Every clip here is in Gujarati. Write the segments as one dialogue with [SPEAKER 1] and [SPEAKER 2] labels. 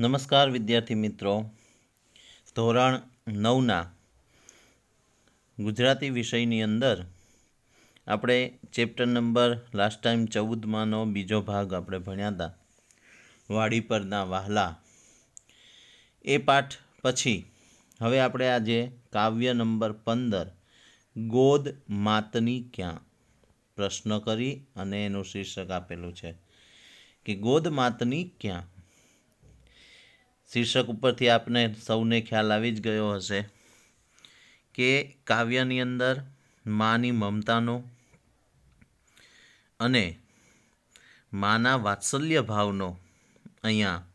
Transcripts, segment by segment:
[SPEAKER 1] નમસ્કાર વિદ્યાર્થી મિત્રો. ધોરણ નવના ગુજરાતી વિષયની અંદર આપણે ચેપ્ટર નંબર લાસ્ટ ટાઈમ ચૌદમાંનો બીજો ભાગ આપણે ભણ્યા હતા. વાડી પરના વાહલા. એ પાઠ પછી હવે આપણે આજે કાવ્ય નંબર પંદર, ગોદ માતની ક્યાં? પ્રશ્ન કરી અને એનું શીર્ષક આપેલું છે કે ગોદ માતની ક્યાં? શીર્ષક ઉપરથી આપને સૌને ખ્યાલ આવી જ ગયો હશે કે કાવ્યની અંદર માની મમતાનો અને માના વાત્સલ્ય ભાવનો અહીંયા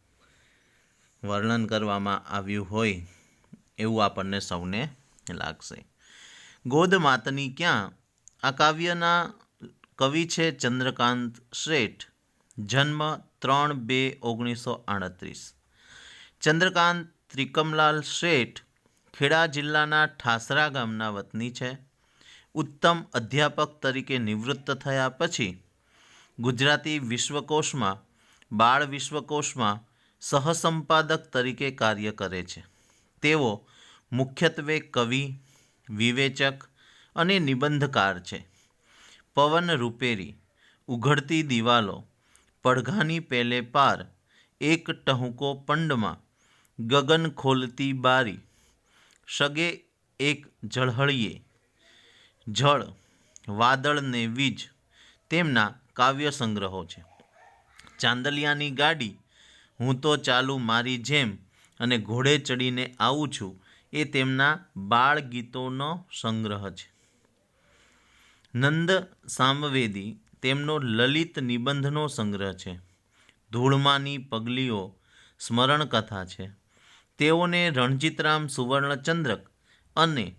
[SPEAKER 1] વર્ણન કરવામાં આવ્યું હોય એવું આપણને સૌને લાગશે. ગોદ ક્યાં? આ કાવ્યના કવિ છે ચંદ્રકાંત શેઠ. જન્મ ત્રણ બે ઓગણીસો આડત્રીસ. ચંદ્રકાંત ત્રિકમલાલ શેઠ ખેડા જિલ્લાના ઠાસરા ગામના વતની છે. ઉત્તમ અધ્યાપક તરીકે નિવૃત્ત થયા પછી ગુજરાતી વિશ્વકોશમાં, બાળ વિશ્વકોશમાં સહસંપાદક તરીકે કાર્ય કરે છે. તેઓ મુખ્યત્વે કવિ, વિવેચક અને નિબંધકાર છે. પવન રૂપેરી, ઉઘડતી દિવાલો, પડઘાની પેલે પાર, એક ટહુકો પંડમાં ગગન ખોલતી બારી. સગે એક ઝળહળીએ. જળ વાદળ ને વીજ તેમના કાવ્ય સંગ્રહો છે. ચાંદલિયાની ગાડી, હું તો ચાલુ મારી જેમ અને ઘોડે ચડીને આવું છું એ તેમના બાળ ગીતોનો સંગ્રહ છે. નંદ સામવેદી તેમનો લલિત નિબંધનો સંગ્રહ છે. ધૂળમાની પગલીઓ સ્મરણ કથા છે. તેઓને રણજીતરામ સુવર્ણચંદ્રક અને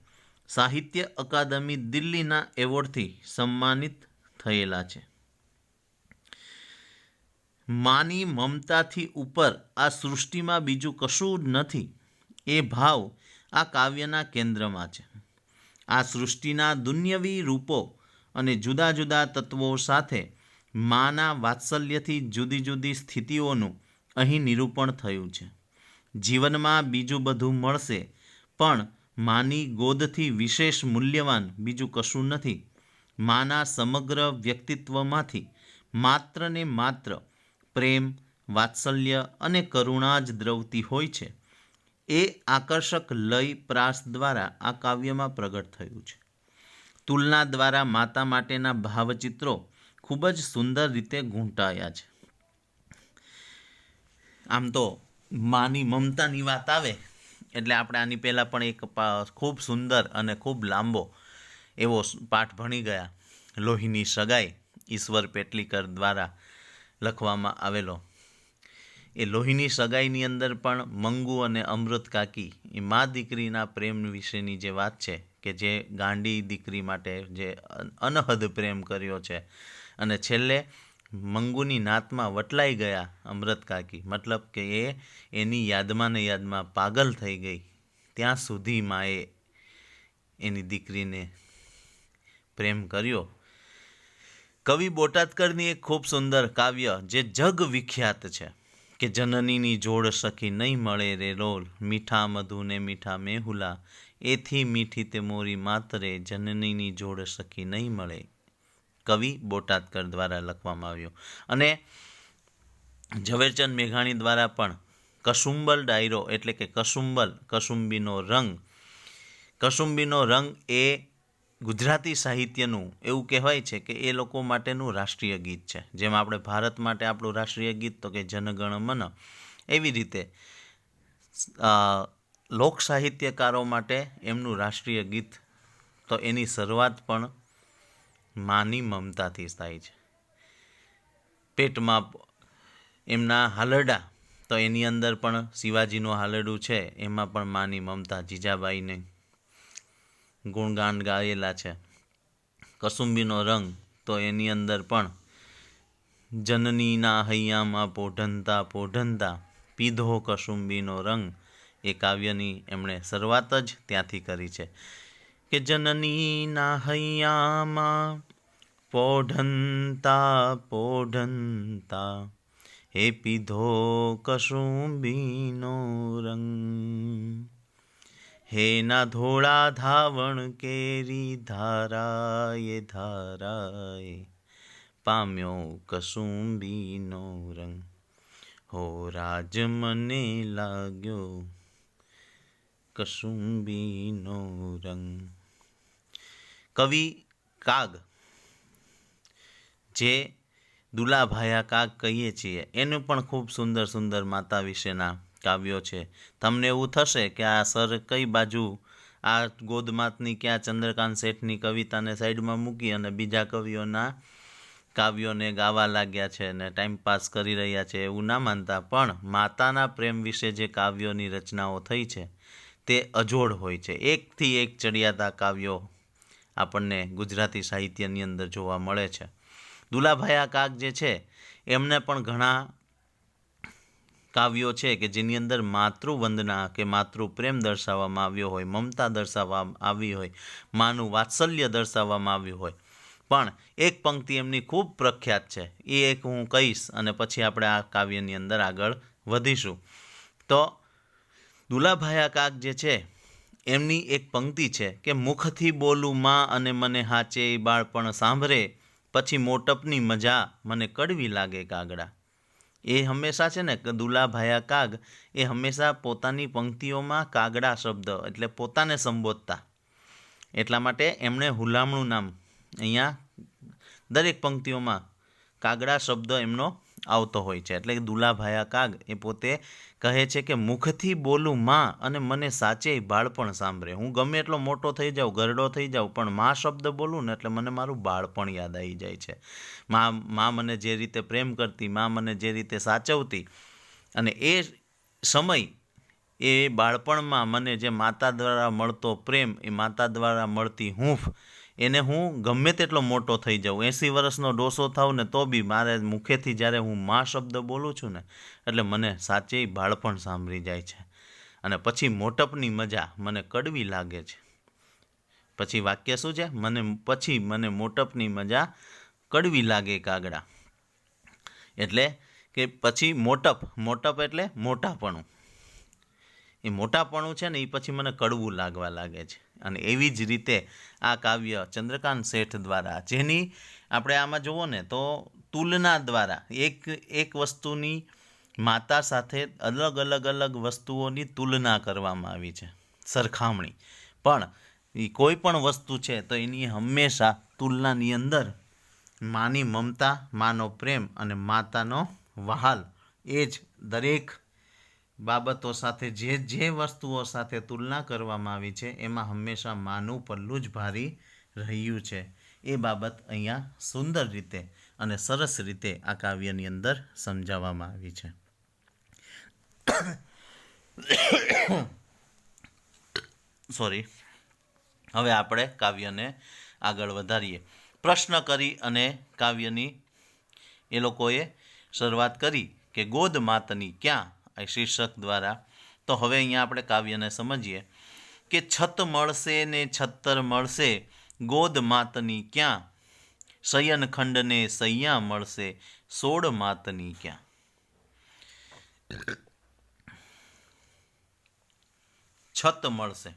[SPEAKER 1] સાહિત્ય અકાદમી દિલ્હીના એવોર્ડથી સન્માનિત થયેલા છે. માની મમતાથી ઉપર આ સૃષ્ટિમાં બીજું કશું જ નથી, એ ભાવ આ કાવ્યના કેન્દ્રમાં છે. આ સૃષ્ટિના દુન્યવી રૂપો અને જુદા જુદા તત્વો સાથે માના વાત્સલ્યથી જુદી જુદી સ્થિતિઓનું અહીં નિરૂપણ થયું છે. જીવનમાં બીજું બધું મળશે. પણ માની ગોદથી વિશેષ મૂલ્યવાન બીજું કશું નથી. માના સમગ્ર વ્યક્તિત્વમાંથી માત્ર ને માત્ર પ્રેમ, વાત્સલ્ય અને કરુણા જ દ્રવતી હોય છે. એ આકર્ષક લય પ્રાસ દ્વારા આ કાવ્યમાં પ્રગટ થયું છે. તુલના દ્વારા માતા માટેના ભાવચિત્રો ખૂબ જ સુંદર રીતે ઘૂંટાયા છે. આમ તો માની મમતાની વાત આવે, એટલે આપણે આની પહેલાં પણ એક ખૂબ સુંદર અને ખૂબ લાંબો એવો પાઠ ભણી ગયા. લોહીની સગાઈ ઈશ્વર પેટલીકર દ્વારા લખવામાં આવેલો. એ લોહીની સગાઈની અંદર પણ મંગુ અને અમૃત કાકી, એ મા દીકરીના પ્રેમ વિશેની જે વાત છે કે જે ગાંડી દીકરી માટે જે અનહદ પ્રેમ કર્યો છે. અને છેલ્લે મંગુની નાતમાં વટલાઈ ગયા અમૃત કાકી. મતલબ કે એ એની યાદમાં ને યાદમાં પાગલ થઈ ગઈ. ત્યાં સુધી માએ એની દીકરીને પ્રેમ કર્યો. કવિ બોટાદકરની એક ખૂબ સુંદર કાવ્ય જે જગ વિખ્યાત છે, કે જનનીની જોડ સખી નહીં મળે રે રોલ, મીઠા મધુને મીઠા મેહુલા, એથી મીઠી તે મોરી માતરે જનનીની જોડ સખી નહીં મળે. કવિ બોટાદકર દ્વારા લખવામાં આવ્યો. અને ઝવેરચંદ મેઘાણી દ્વારા પણ કસુંબલ ડાયરો એટલે કે કસુંબલ, કસુંબીનો રંગ. કસુંબીનો રંગ એ ગુજરાતી સાહિત્યનું એવું કહેવાય છે કે એ લોકો માટેનું રાષ્ટ્રીય ગીત છે. જેમ આપણે ભારત માટે આપણું રાષ્ટ્રીય ગીત તો કે જનગણ મન એવી રીતે લોક સાહિત્યકારો માટે એમનું રાષ્ટ્રીય ગીત તો એની શરૂઆત પણ માની મમતાથી થાય છે. પેટમાં એમના હાલરડા, તો એની અંદર પણ શિવાજીનું હાલરડું છે, એમાં પણ માની મમતા, જીજાબાઈને ગુણગાન ગાયેલા છે. કસુંબીનો રંગ, તો એની અંદર પણ જનનીના હૈયામાં પોઢનતા પોઢનતા પીધો કસુંબીનો રંગ. એ કાવ્યની એમણે શરૂઆત જ ત્યાંથી કરી છે. કે જનનીના હૈયામાં પોઢંતા પોઢંતા. એ પીધો કસુંબીનો રંગ. હે ના ધોળા ધાવણ કેરી ધારાએ ધારાએ પામ્યો કસુંબીનો રંગ. હો રાજ મને લાગ્યો કસુંબીનો રંગ. કવિ કાગ, જે દુલાભાયા કાગ કહીએ છીએ. એનું પણ ખૂબ સુંદર સુંદર માતા વિશેના કાવ્યો છે. તમને એવું થશે કે આ સર કઈ બાજુ આ ગોદમાતની ક્યાં ચંદ્રકાંત શેઠની કવિતાને સાઈડમાં મૂકી અને બીજા કવિઓના કાવ્યોને ગાવા લાગ્યા છે અને ટાઈમ પાસ કરી રહ્યા છે એવું ના માનતા, પણ માતાના પ્રેમ વિશે જે કાવ્યોની રચનાઓ થઈ છે તે અજોડ હોય છે. એકથી એક ચડિયાતા કાવ્યો આપણને ગુજરાતી સાહિત્યની અંદર જોવા મળે છે. દુલાભાયા કાગ જે છે, એમને પણ ઘણા કાવ્યો છે કે જેની અંદર માતૃવંદના કે માતૃ પ્રેમ દર્શાવવામાં આવ્યો હોય, મમતા દર્શાવવામાં આવી હોય, માનું વાત્સલ્ય દર્શાવવામાં આવ્યું હોય. પણ એક પંક્તિ એમની ખૂબ પ્રખ્યાત છે, એ એક હું કહીશ અને પછી આપણે આ કાવ્યની અંદર આગળ વધીશું. તો દુલાભાયા કાક જે છે એમની એક પંક્તિ છે કે મુખથી બોલું માં અને મને હાચે બાળપણ સાંભળે, પછી મોટપની મજા મને કડવી લાગે કાગડા એ હંમેશા છે ને દુલાભાયા કાગ, એ હંમેશા પોતાની પંક્તિઓમાં કાગડા શબ્દ એટલે પોતાને સંબોધતા. એટલા માટે એમણે હુલામણું નામ અહીંયા દરેક પંક્તિઓમાં કાગડા શબ્દ એમનો આવતો હોય છે. એટલે દુલાભાયા કાગ એ પોતે કહે છે કે મુખથી બોલું માં અને મને સાચે બાળપણ સાંભળે. હું ગમે એટલો મોટો થઈ જાઉં, ગરડો થઈ જાઉં, પણ માં શબ્દ બોલું ને એટલે મને મારું બાળપણ યાદ આવી જાય છે. માં માં મને જે રીતે પ્રેમ કરતી, માં મને જે રીતે સાચવતી અને એ સમય એ બાળપણમાં મને જે માતા દ્વારા મળતો પ્રેમ, એ માતા દ્વારા મળતી હૂંફ એને હું ગમે તેટલો મોટો થઈ જાઉં. એંસી વર્ષનો ડોસો થાઉં ને તો બી મારે મુખેથી જ્યારે હું મા શબ્દ બોલું છું ને, એટલે મને સાચે બાળપણ સાંભળી જાય છે. અને પછી મોટપની મજા મને કડવી લાગે છે. પછી વાક્ય શું છે? મને, પછી મને મોટપની મજા કડવી લાગે કાગડા. એટલે કે પછી મોટપ મોટપ એટલે મોટાપણું. એ મોટાપણું છે ને એ પછી મને કડવું લાગવા લાગે છે. અને એવી જ રીતે આ કાવ્ય ચંદ્રકાંત શેઠ દ્વારા, જેની આપણે આમાં જુઓ ને તો તુલના દ્વારા એક એક વસ્તુની માતા સાથે અલગ અલગ અલગ વસ્તુઓની તુલના કરવામાં આવી છે, સરખામણી. પણ કોઈ પણ વસ્તુ છે તો એની હંમેશા તુલનાની અંદર માની મમતા, માનો પ્રેમ અને માતાનો વહાલ એ જ દરેક બાબતો સાથે જે જે વસ્તુઓ સાથે તુલના કરવામાં આવી છે, એમાં હંમેશા માનું પલ્લું જ ભારી રહ્યું છે. એ બાબત અહીંયા સુંદર રીતે અને સરસ રીતે આ કાવ્યની અંદર સમજાવવામાં આવી છે. સોરી હવે આપણે કાવ્યને આગળ વધારીએ. પ્રશ્ન કરી અને કાવ્યની એ લોકોએ શરૂઆત કરી કે ગોદ માતની ક્યાં શીર્ષક દ્વારા. તો હવે અહીંયા આપણે કાવ્યને સમજીએ કે છત મળશે ને છત્તર મળશે, ગોદ માતની ક્યાં? શયનખંડને સૈયા મળશે, સોળ માતની ક્યાં? છત મળશે.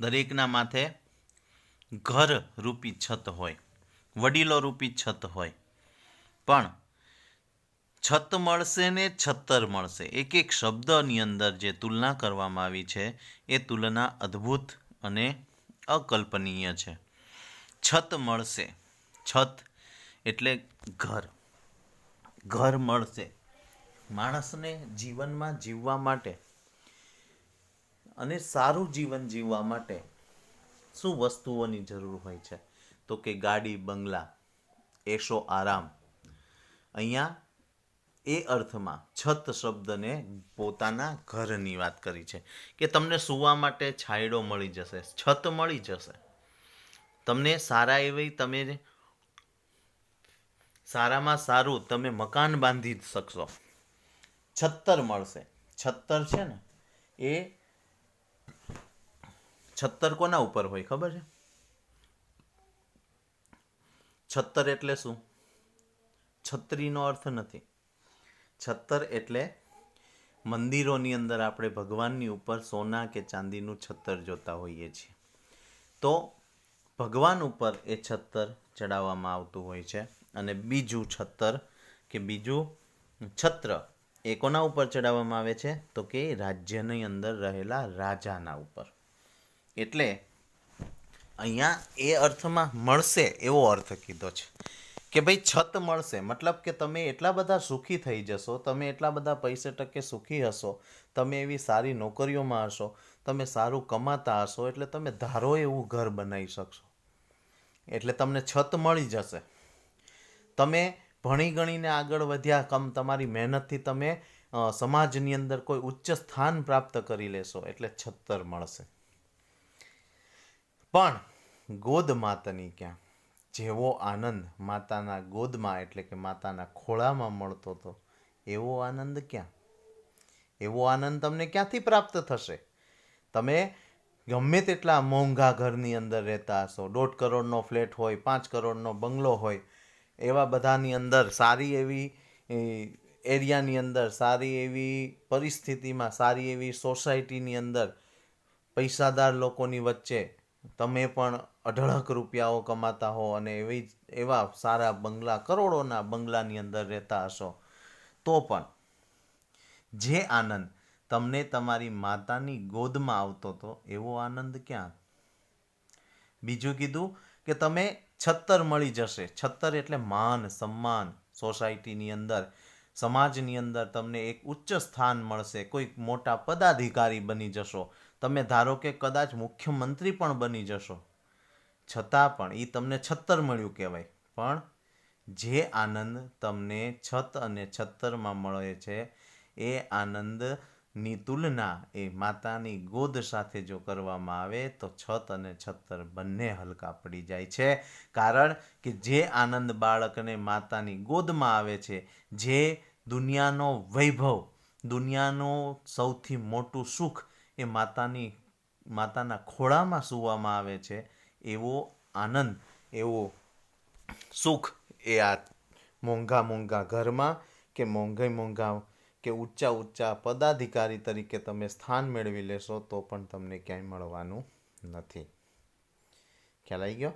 [SPEAKER 1] દરેકના માથે ઘર રૂપી છત હોય વડીલો રૂપી છત હોય. પણ છત મળશે ને છત્તર મળશે. એક એક શબ્દની અંદર જે તુલના કરવામાં આવી છે, એ તુલના અદ્ભુત અને અકલ્પનીય છે. છત મળશે. છત એટલે ઘર. ઘર મળશે. માણસને જીવનમાં જીવવા માટે અને સારું જીવન જીવવા માટે શું વસ્તુઓની જરૂર હોય છે? તો કે ગાડી, બંગલા, એશો આરામ. અહીંયા એ અર્થમાં છત શબ્દને પોતાના ઘરની વાત કરી છે કે તમને સૂવા માટે છાંયડો મળી જશે, છત મળી જશે. તમને સારા એવી તમે સારામાં સારું તમે મકાન બાંધી શકશો. છત્તર મળશે. છત્તર છે ને, એ છત્તર કોના ઉપર હોય ખબર છે? છત્તર એટલે શું? છત્રીનો અર્થ નથી. છત્તર એટલે મંદિરોની અંદર આપણે ભગવાનની ઉપર સોના કે ચાંદીનું છત્તર જોતા હોઈએ છીએ. તો ભગવાન ઉપર એ છત્તર ચડાવવામાં આવતું હોય છે અને બીજું છત્તર કે બીજું છત્ર એ કોના ઉપર ચડાવવામાં આવે છે? તો કે રાજ્યની અંદર રહેલા રાજાના ઉપર. એટલે અહીંયા એ અર્થમાં મળશે એવો અર્થ કીધો છે. કે ભાઈ છત મળશે. મતલબ કે તમે એટલા બધા સુખી થઈ જશો, તમે એટલા બધા પૈસે ટકે સુખી હશો, તમે એવી સારી નોકરીઓમાં હશો, તમે સારું કમાતા હશો, એટલે તમે ધારો એવું ઘર બનાવી શકશો. એટલે તમને છત મળી જશે. તમે ભણી ગણીને આગળ વધ્યા કમ તમારી મહેનતથી તમે સમાજની અંદર કોઈ ઉચ્ચ સ્થાન પ્રાપ્ત કરી લેશો, એટલે છત્તર મળશે. પણ ગોદ માતની ક્યાં? જેવો આનંદ માતાના ગોદમાં એટલે કે માતાના ખોળામાં મળતો હતો, એવો આનંદ ક્યાં? એવો આનંદ તમને ક્યાંથી પ્રાપ્ત થશે? તમે ગમે તેટલા મોંઘા ઘરની અંદર રહેતા હશો, દોઢ કરોડનો ફ્લેટ હોય, પાંચ કરોડનો બંગલો હોય, એવા બધાની અંદર સારી એવી એરિયાની અંદર સારી એવી પરિસ્થિતિમાં, સારી એવી સોસાયટીની અંદર પૈસાદાર લોકોની વચ્ચે તમે પણ અઢળક રૂપિયાઓ કમાતા હો અને એવી એવા સારા બંગલા, કરોડોના બંગલાની અંદર રહેતા હશો, તો પણ જે આનંદ તમને તમારી માતાની ગોદમાં આવતો હતો, એવો આનંદ ક્યાં? બીજું કીધું કે તમે છત્તર મળી જશે. છત્તર એટલે માન, સન્માન સોસાયટીની અંદર, સમાજની અંદર તમને એક ઉચ્ચ સ્થાન મળશે. કોઈક મોટા પદાધિકારી બની જશો. તમે ધારો કે કદાચ મુખ્યમંત્રી પણ બની જશો. છતાં પણ એ તમને છત્તર મળ્યું કહેવાય. પણ, જે આનંદ તમને છત અને છત્તરમાં મળે છે, એ આનંદની તુલના એ માતાની ગોદ સાથે જો કરવામાં આવે, તો છત અને છત્તર બંને હલકા પડી જાય છે. કારણ કે જે આનંદ બાળકને માતાની ગોદમાં આવે છે, જે દુનિયાનો વૈભવ, દુનિયાનું સૌથી મોટું સુખ એ માતાની, માતાના ખોળામાં સૂવામાં આવે છે, એવો આનંદ, એવો સુખ એ આ મોંઘા મોંઘા ઘરમાં કે મોંઘા મોંઘા કે ઊંચા ઊંચા પદાધિકારી તરીકે તમે સ્થાન મેળવી લેશો તો પણ તમને ક્યાંય મળવાનું નથી. ખ્યાલ આવી ગયો?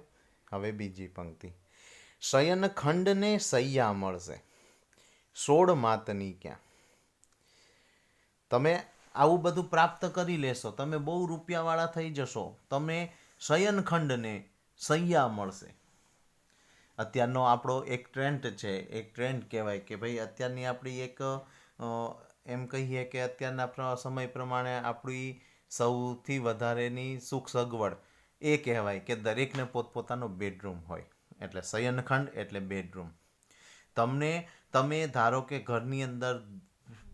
[SPEAKER 1] હવે બીજી પંક્તિ. શયન ખંડને સૈયા મળશે. સોળ માતની ક્યાં? તમે આવું બધું પ્રાપ્ત કરી લેશો, તમે બહુ રૂપિયાવાળા થઈ જશો તમે શયનખંડને સૈયા મળશે. અત્યારનો આપણો એક ટ્રેન્ડ છે, એક ટ્રેન્ડ કહેવાય કે ભાઈ અત્યારની આપણી એક એમ કહીએ કે અત્યારના સમય પ્રમાણે આપણી સૌથી વધારેની સુખ સગવડ એ કહેવાય કે દરેકને પોતપોતાનો બેડરૂમ હોય, એટલે શયનખંડ એટલે બેડરૂમ તમને, તમે ધારો કે ઘરની અંદર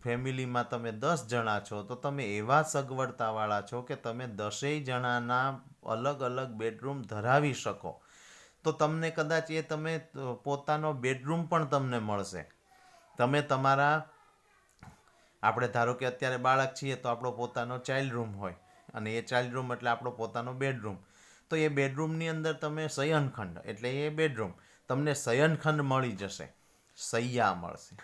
[SPEAKER 1] ફેમિલીમાં તમે દસ જણા છો, તો તમે એવા સગવડતાવાળા છો કે તમે દસેય જણાના અલગ અલગ બેડરૂમ ધરાવી શકો. તો તમને કદાચ એ તમે પોતાનો બેડરૂમ પણ તમને મળશે. તમે તમારા, આપણે ધારો કે અત્યારે બાળક છીએ તો આપણો પોતાનો ચાઇલ્ડ રૂમ હોય અને એ ચાઇલ્ડ રૂમ એટલે આપણો પોતાનો બેડરૂમ. તો એ બેડરૂમની અંદર તમે શયનખંડ, એટલે એ બેડરૂમ, તમને શયનખંડ મળી જશે. સૈયા મળશે.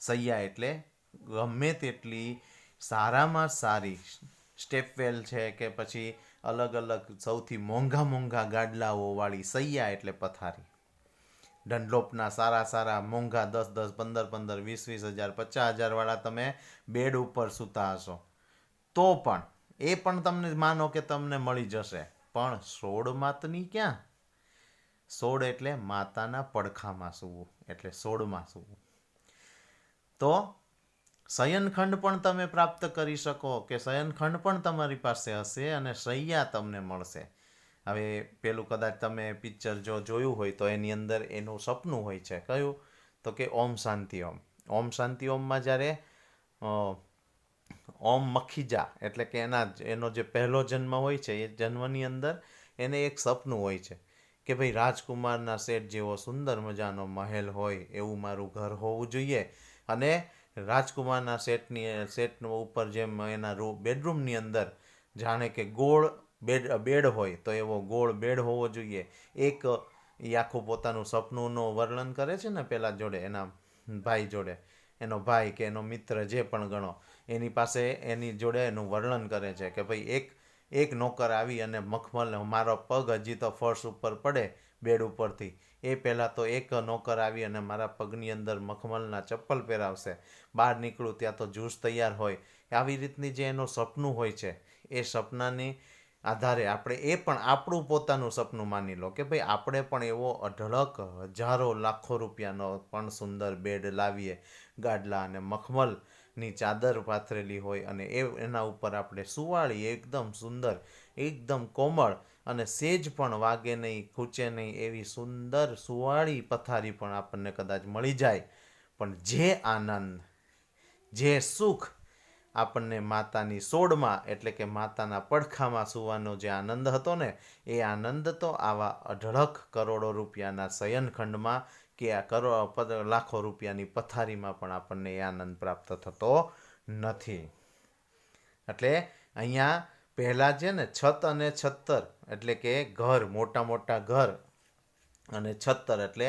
[SPEAKER 1] સૈયા એટલે ગમે તેટલી સારામાં સારી સ્ટેપવેલ છે કે પછી અલગ અલગ સૌથી મોંઘા મોંઘા ગાડલાઓવાળી સૈયા એટલે પથારી. ડનલોપના સારા સારા મોંઘા દસ દસ, પંદર પંદર, વીસ વીસ હજાર, પચાસ હજારવાળા તમે બેડ ઉપર સૂતા હશો. તો પણ, એ પણ તમને માનો કે તમને મળી જશે. પણ સોળ માતની ક્યાં? સોળ એટલે માતાના પડખામાં સૂવું, એટલે સોળમાં સૂવું. તો શયનખંડ પણ તમે પ્રાપ્ત કરી શકો કે શયનખંડ પણ તમારી પાસે હશે અને શૈયા તમને મળશે. હવે પેલું કદાચ તમે પિક્ચર જો જોયું હોય તો એની અંદર એનું સપનું હોય છે. કયું? તો કે ઓમ શાંતિ ઓમ. ઓમ શાંતિ ઓમમાં જ્યારે ઓમ મખીજા એટલે કે એના એનો જે પહેલો જન્મ હોય છે એ જન્મની અંદર એને એક સપનું હોય છે કે ભાઈ રાજકુમારના શેઠ જેવો સુંદર મજાનો મહેલ હોય એવું મારું ઘર હોવું જોઈએ. અને રાજકુમારના સેટની, સેટનો ઉપર જેમ એના રૂ, બેડરૂમની અંદર જાણે કે ગોળ બેડ બેડ હોય, તો એવો ગોળ બેડ હોવો જોઈએ. એક એ આખું પોતાનું સપનુંનું વર્ણન કરે છે ને પેલા જોડે, એના ભાઈ જોડે. એનો ભાઈ કે એનો મિત્ર જે પણ ગણો, એની પાસે એની જોડે એનું વર્ણન કરે છે કે ભાઈ એક એક નોકર આવી અને મખમલ મારો પગ હજી તો ફર્શ ઉપર પડે બેડ ઉપરથી. એ પહેલાં તો એક નોકર આવી અને મારા પગની અંદર મખમલના ચપ્પલ પહેરાવશે. બહાર નીકળું ત્યાં તો જ્યુસ તૈયાર હોય. આવી રીતની જે એનું સપનું હોય છે, એ સપનાની આધારે આપણે એ પણ આપણું પોતાનું સપનું માની લો કે ભાઈ આપણે પણ એવો અઢળક હજારો લાખો રૂપિયાનો પણ સુંદર બેડ લાવીએ. ગાડલા અને મખમલની ચાદર પાથરેલી હોય અને એ એના ઉપર આપણે સુવાળીએ. એકદમ સુંદર, એકદમ કોમળ અને સેજ પણ વાગે નહીં, ખૂચે નહીં એવી સુંદર સુવાળી પથારી પણ આપણને કદાચ મળી જાય. પણ જે આનંદ, જે સુખ આપણને માતાની સોડમાં એટલે કે માતાના પડખામાં સૂવાનો જે આનંદ હતો ને, એ આનંદ તો આવા અઢળક કરોડો રૂપિયાના શયનખંડમાં કે આ કરો લાખો રૂપિયાની પથારીમાં પણ આપણને એ આનંદ પ્રાપ્ત થતો નથી. એટલે અહીંયા પહેલાં છે ને છત અને છત્તર, એટલે કે ઘર, મોટા મોટા ઘર અને છત્તર એટલે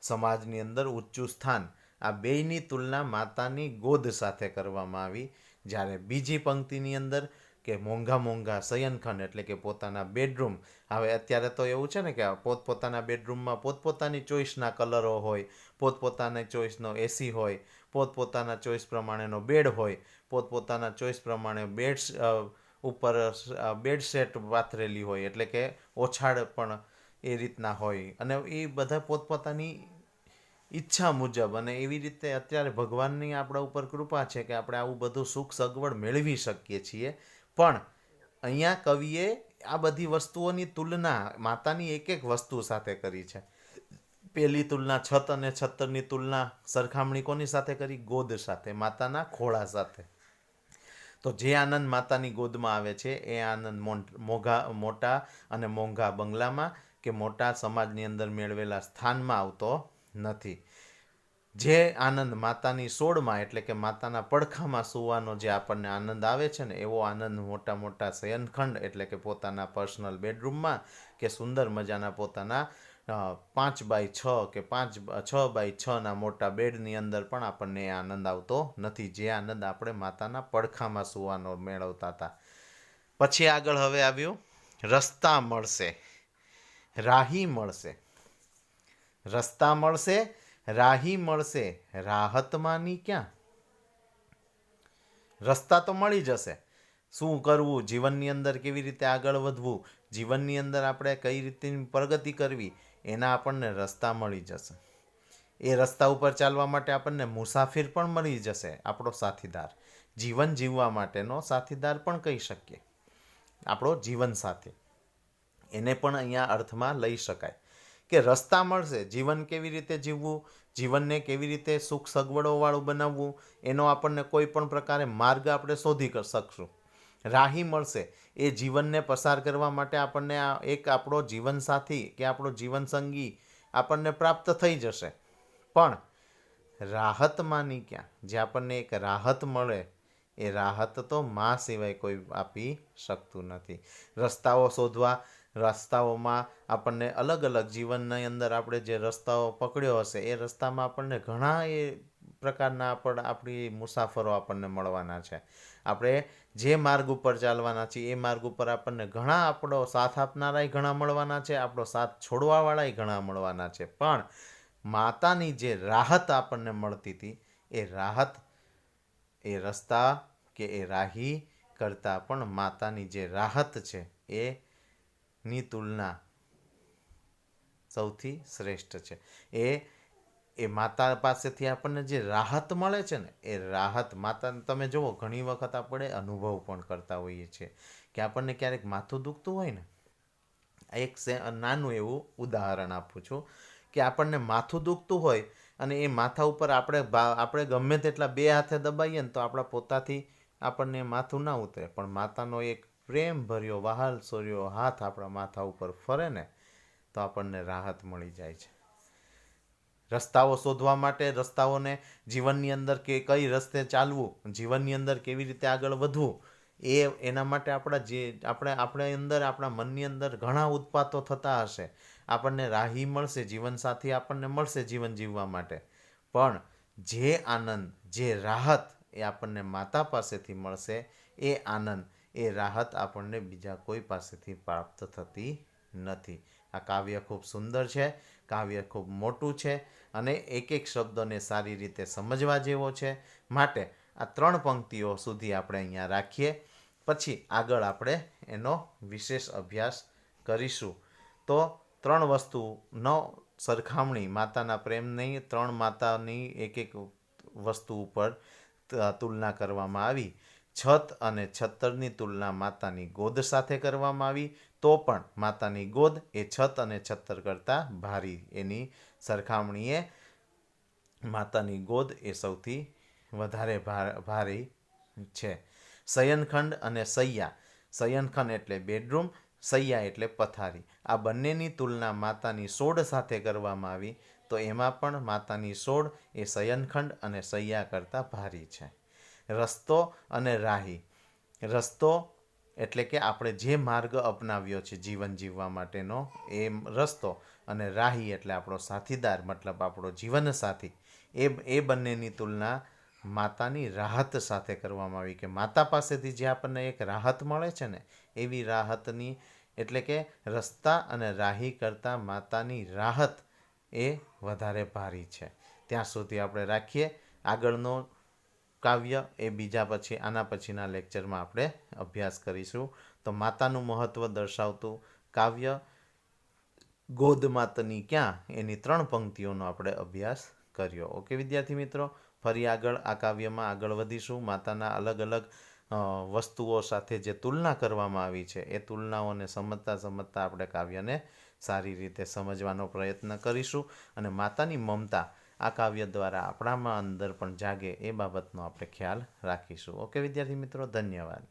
[SPEAKER 1] સમાજની અંદર ઊંચું સ્થાન. આ બેયની તુલના માતાની ગોદ સાથે કરવામાં આવી. જ્યારે બીજી પંક્તિની અંદર કે મોંઘા મોંઘા શયનખંડ એટલે કે પોતાના બેડરૂમ, હવે અત્યારે તો એવું છે ને કે પોતપોતાના બેડરૂમમાં પોતપોતાની ચોઈસના કલરો હોય, પોતપોતાની ચોઈસનો એસી હોય, પોતપોતાના ચોઈસ પ્રમાણેનો બેડ હોય, પોતપોતાના ચોઈસ પ્રમાણે બેડ ઉપર બેડ સેટ પાથરેલી હોય, એટલે કે ઓછાડ પણ એ રીતના હોય. અને એ બધા પોતપોતાની ઈચ્છા મુજબ અને એવી રીતે અત્યારે ભગવાનની આપણા ઉપર કૃપા છે કે આપણે આવું બધું સુખ સગવડ મેળવી શકીએ છીએ. પણ અહીંયા કવિએ આ બધી વસ્તુઓની તુલના, માતાની એક એક વસ્તુ સાથે કરી છે. પહેલી તુલના છત અને છત્તરની તુલના સરખામણી કોની સાથે કરી? ગોદ સાથે, માતાના ખોળા સાથે. તો જે આનંદ માતાની ગોદમાં આવે છે, એ આનંદ મોઘા, મોટા અને મોંઘા બંગલામાં કે મોટા સમાજની અંદર મેળવેલા સ્થાનમાં આવતો નથી. જે આનંદ માતાની સોળમાં એટલે કે માતાના પડખામાં સૂવાનો જે આપણને આનંદ આવે છે ને, એવો આનંદ મોટા મોટા શયનખંડ એટલે કે પોતાના પર્સનલ બેડરૂમમાં કે સુંદર મજાના પોતાના પાંચ બાય છ કે પાંચ છ બાય છના મોટા બેડની અંદર પણ આપણને એ આનંદ આવતો નથી. જે આનંદ આપણે માતાના પડખામાં સુવાનો મેળવતા હતા. પછી આગળ હવે આવ્યું. રસ્તા મળશે. રાહી મળશે. રસ્તા મળશે. રાહી મળશે. રાહતમાંની ક્યાં? રસ્તા તો મળી જશે. શું કરવું? જીવનની અંદર કેવી રીતે આગળ વધવું? જીવનની અંદર આપણે કઈ રીતની પ્રગતિ કરવી? એના આપણને રસ્તા મળી જશે. એ રસ્તા ઉપર ચાલવા માટે આપણને મુસાફિર પણ મળી જશે, આપણો સાથીદાર. જીવન જીવવા માટેનો સાથીદાર પણ કહી શકીએ. આપણો જીવન સાથી. એને પણ અહીંયા અર્થમાં લઈ શકાય. કે રસ્તા મળશે, જીવન કેવી રીતે જીવવું, જીવનને કેવી રીતે સુખ સગવડોવાળું બનાવવું, એનો આપણને કોઈ પણ પ્રકારે માર્ગ આપણે શોધી શકશું. રાહી મળશે. એ જીવનને પસાર કરવા માટે આપણને આ એક આપણો જીવનસાથી કે આપણો જીવનસંગી આપણને પ્રાપ્ત થઈ જશે. પણ રાહતમાંની ક્યાં? જે આપણને એક રાહત મળે, એ રાહત તો માં સિવાય કોઈ આપી શકતું નથી. રસ્તાઓ શોધવા, રસ્તાઓમાં આપણને અલગ અલગ જીવનની અંદર આપણે જે રસ્તાઓ પકડ્યો હશે, એ રસ્તામાં આપણને ઘણા એ પ્રકારના આપણ આપણી મુસાફરો આપણને મળવાના છે. આપણે જે માર્ગ ઉપર ચાલવાના છીએ, એ માર્ગ ઉપર આપણને ઘણા આપણો સાથ આપનારાય ઘણા મળવાના છે, આપણો સાથ છોડવાવાળાય ઘણા મળવાના છે. પણ માતાની જે રાહત આપણને મળતી હતી, એ રાહત, એ રસ્તા કે એ રાહી કરતાં પણ માતાની જે રાહત છે એ ની તુલના સૌથી શ્રેષ્ઠ છે. એ એ માતા પાસેથી આપણને જે રાહત મળે છે ને, એ રાહત માતા તમે જુઓ, ઘણી વખત આપણે અનુભવ પણ કરતા હોઈએ છીએ કે આપણને ક્યારેક માથું દુખતું હોય ને એક નાનું એવું ઉદાહરણ આપું છું કે આપણને માથું દુખતું હોય અને એ માથા ઉપર આપણે આપણે ગમે તેટલા બે હાથે દબાઈએ ને તો આપણા પોતાથી આપણને માથું ના ઉતરે. પણ માતાનો એક પ્રેમ ભર્યો વહાલ સોર્યો હાથ આપણા માથા ઉપર ફરે ને, તો આપણને રાહત મળી જાય છે. રસ્તાઓ શોધવા માટે, રસ્તાઓને જીવનની અંદર કે કઈ રસ્તે ચાલવું, જીવનની અંદર કેવી રીતે આગળ વધવું, એ એના માટે આપણા જે, આપણે આપણે અંદર, આપણા મનની અંદર ઘણા ઉત્પાતો થતા હશે. આપણને રાહી મળશે, જીવનસાથી આપણને મળશે જીવન જીવવા માટે. પણ જે આનંદ, જે રાહત એ આપણને માતા પાસેથી મળશે, એ આનંદ, એ રાહત આપણને બીજા કોઈ પાસેથી પ્રાપ્ત થતી નથી. આ કાવ્ય ખૂબ સુંદર છે, કાવ્ય ખૂબ મોટું છે અને એક એક શબ્દોને સારી રીતે સમજવા જેવો છે. માટે આ ત્રણ પંક્તિઓ સુધી આપણે અહીંયા રાખીએ. પછી આગળ આપણે એનો વિશેષ અભ્યાસ કરીશું. તો ત્રણ વસ્તુનો સરખામણી, માતાના પ્રેમની ત્રણ માતાની એક એક વસ્તુ ઉપર તુલના કરવામાં આવી. છત અને છત્તરની તુલના માતાની ગોદ સાથે કરવામાં આવી. તો પણ માતાની ગોદ એ છત અને છત્તર કરતાં ભારી એની સરખામણીએ માતાની ગોદ એ સૌથી વધારે ભાર- છે. શયનખંડ અને સૈયા. શયનખંડ એટલે બેડરૂમ, સૈયા એટલે પથારી. આ બંનેની તુલના માતાની સોડ સાથે કરવામાં આવી, તો એમાં પણ માતાની સોડ એ શયનખંડ અને સૈયા કરતાં ભારી છે. રસ્તો અને રાહી. રસ્તો એટલે કે આપણે જે માર્ગ અપનાવ્યો છે જીવન જીવવા માટેનો એ રસ્તો. અને રાહી એટલે આપણો સાથીદાર, મતલબ આપણો જીવન સાથી એ એ બંનેની તુલના માતાની રાહત સાથે કરવામાં આવી કે માતા પાસેથી જે આપણને એક રાહત મળે છે ને, એવી રાહતની, એટલે કે રસ્તા અને રાહી કરતાં માતાની રાહત એ વધારે ભારી છે. ત્યાં સુધી આપણે રાખીએ. આગળનો કાવ્ય એ બીજા પછી, આના પછીના લેક્ચરમાં આપણે અભ્યાસ કરીશું. તો માતાનું મહત્ત્વ દર્શાવતું કાવ્ય ગોદ માતની ક્યાં? એની ત્રણ પંક્તિઓનો આપણે અભ્યાસ કર્યો. ઓકે, વિદ્યાર્થી મિત્રો? ફરી આગળ આ કાવ્યમાં આગળ વધીશું. માતાના અલગ અલગ વસ્તુઓ સાથે જે તુલના કરવામાં આવી છે, એ તુલનાઓને સમજતા સમજતા આપણે કાવ્યને સારી રીતે સમજવાનો પ્રયત્ન કરીશું અને માતાની મમતા આ કાવ્ય દ્વારા આપણામાં અંદર પણ જાગે એ બાબતનો આપણે ખ્યાલ રાખીશું. ઓકે, વિદ્યાર્થી મિત્રો, ધન્યવાદ.